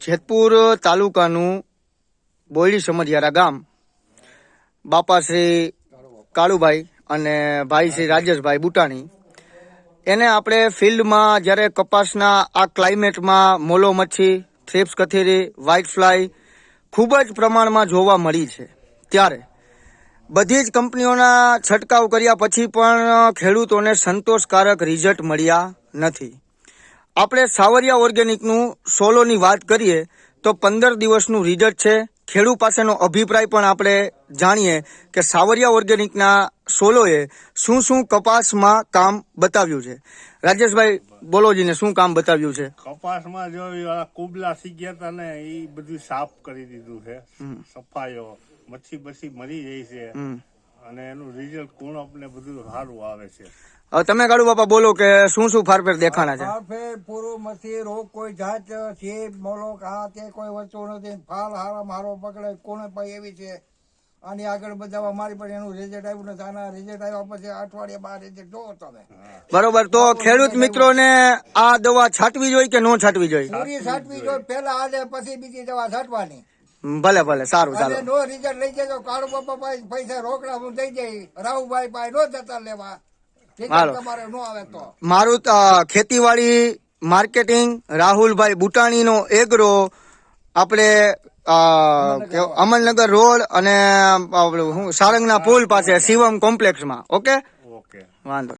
જેતપુર તાલુકાનું બોયડી સમધિયારા ગામ. બાપા શ્રી કાળુભાઈ અને ભાઈ શ્રી રાજેશભાઈ બુટાણી. એને આપણે ફિલ્ડમાં જ્યારે કપાસના આ ક્લાઇમેટમાં મોલો મચ્છી થ્રેપ્સ કથેરી વ્હાઇટ ફ્લાય ખૂબ જ પ્રમાણમાં જોવા મળી છે. ત્યારે બધી જ કંપનીઓના છંટકાવ કર્યા પછી પણ ખેડૂતોને સંતોષકારક રિઝલ્ટ મળ્યા નથી. આપણે સાવરિયા ઓર્ગેનિકનું સોલોની વાત કરીએ તો પંદર દિવસનું રિઝલ્ટ છે. ખેડૂત પાસેનો અભિપ્રાય પણ આપણે જાણીએ કે સાવરિયા ઓર્ગેનિકના સોલોએ શું શું કપાસમાં કામ બતાવ્યું છે. રાજેશભાઈ બોલોજીને શું કામ બતાવ્યું છે? કપાસમાં જો કુબલા સી ગયા હતા ને એ બધું સાફ કરી દીધું છે. સફાયો મચ્છી બચ્છી મરી જાય છે. અને એનું રિઝલ્ટ કોણ ને બધું સારું આવે છે. હવે તમે કાળુ બાપા બોલો કે શું શું ફારફેર દેખાણા છે? ફારફેર પૂરું મસી રોગ કોઈ જાત છે મોલો આ તે કોઈ વસ્તુ નથી ફાલ હારા મારો પકડે કોને પાઈ એવી છે? આની આગળ બધા અમારી પણ એનું રિઝલ્ટ આવ્યું નથી. આના રિઝલ્ટ આવ્યા પછી અઠવાડિયા બાર રિઝલ્ટ જોવો તમે. બરોબર તો ખેડૂત મિત્રોને આ દવા છાંટવી જોઈએ કે ન છાંટવી જોઈએ? પૂરી છાંટવી જોઈએ. પેલા આજે પછી બીજી દવા છાંટવાની. ભલે ભલે સારું ચાલો. નો રિઝલ્ટ લઈ જજો કાળુ બાપા પાસે પૈસા રોકડા હું દઈ જઈ રાહુભાઈ પાસે નો જતા લેવા. તમારે નો આવે તો. મારું ખેતીવાડી માર્કેટિંગ રાહુલભાઈ બુટાણીનો એગ્રો આપણે અમલનગર રોડ અને સારંગના પુલ પાસે શિવમ કોમ્પ્લેક્ષમાં ઓકે? ઓકે. વાંધો